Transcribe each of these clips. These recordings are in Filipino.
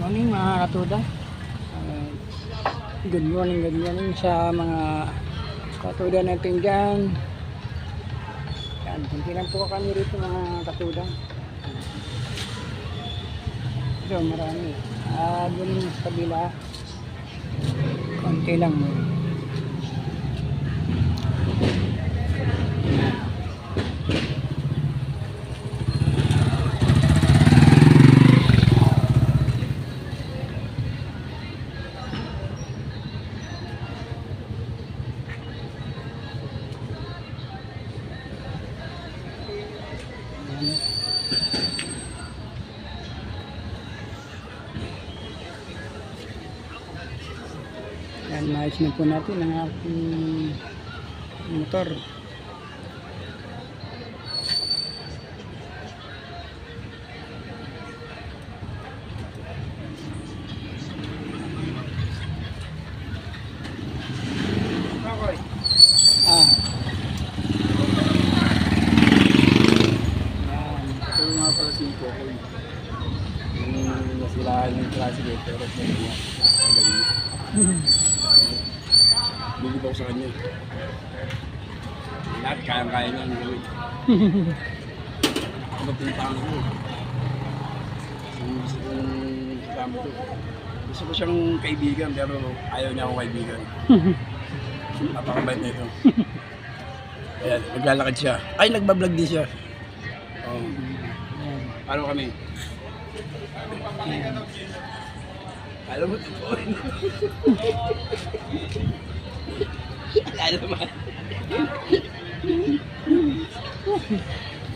morning mga katuda. Uh, good morning, good morning sa mga katuda natin dyan. Yan, kunti lang po kami rito mga katuda. Ito, marami. Ah, dun sa kabila. Konti lang Yan, maayos na po natin ang aking motor. Ah. Yan. Ito yung mga pala si Kokoy. Yung nasilahan yung klase ko, pero sa galing. Bilib ako sa kanya. Lahat kayang-kaya niya ang gawin. Ano pinuntahan ko? Gusto kong kasama ko. Gusto ko siyang kaibigan, pero ayaw niya akong kaibigan. Napakabait na ito. Kaya naglalakad siya. Ay, nagbablog din siya. Oh. Yan. Paano kami? Alam mo, totoo. Alam naman.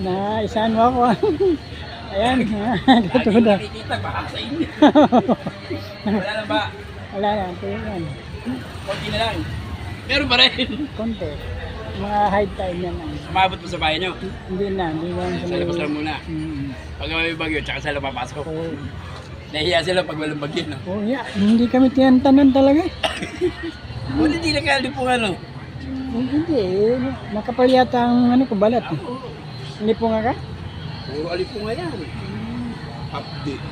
Na isahan mo ako. Ayan, mga katuda. Nakikita ba sa inyo? Wala na ba? Wala na, ito yan. Konti na lang. Meron pa rin. Konti. Mga high tide yan. lang. Umabot mo sa bahay nyo. Hindi na, hindi na. Sa labas lang muna. Mm. Pag may bagyo, tsaka sila papasok. Oo. Nahihiya sila pag walang bagyo. No? Oh, yeah. Hindi kami tiyantanan talaga. Wala hindi nagkali po ano. Hindi, eh. Nakapal yata ang ano ko, balat. Eh. Hindi po nga ka? Puro alip po nga yan. Update.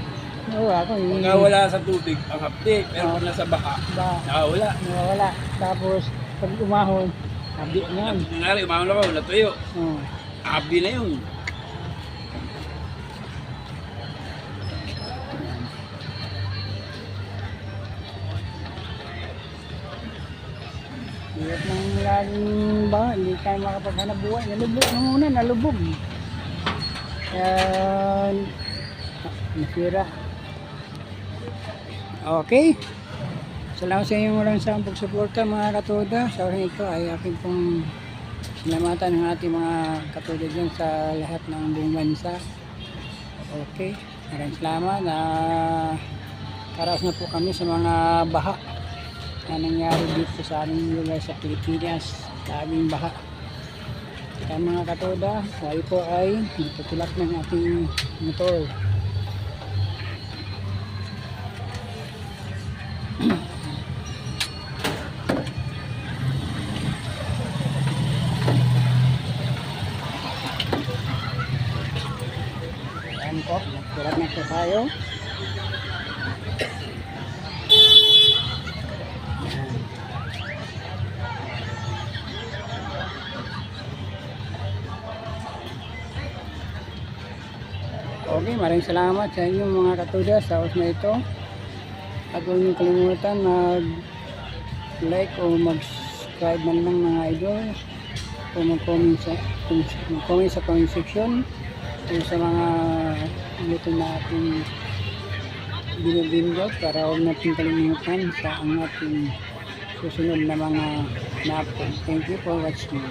Oo, ako. Pag Yung, nga wala sa tubig, ang update. Pero pag nasa baha, ba, nakawala. nawawala. Tapos, pag umahon, sabi niyan. Nangyari, umahon ako, natuyo. Oh. Abi na yun. Hirap ng laging ba, hindi tayo makapaghanap buhay. Nalubog na muna, nalubog. Kaya, nasira. Okay. Salamat sa inyong walang saan pagsuporta mga katoda. Sa oras ito ay aking pong salamatan ng ating mga katoda dyan sa lahat ng buong bansa. Okay. Maraming salamat. na karaos na po kami sa mga baha na nangyari dito sa aming lugar sa Pilipinas. Daming baha. Kaya mga katoda, tayo po ay natutulak ng ating motor. Ayan po, natutulak na po tayo. Okay, maraming salamat sa inyong mga katuda sa oras na ito. At huwag niyong kalimutan mag-like o mag-subscribe man lang mga idol o mag-comment sa, mag-comment sa comment section o sa mga dito na ating binibindot para huwag natin kalimutan sa ang ating susunod na mga na-upload. Thank you for watching.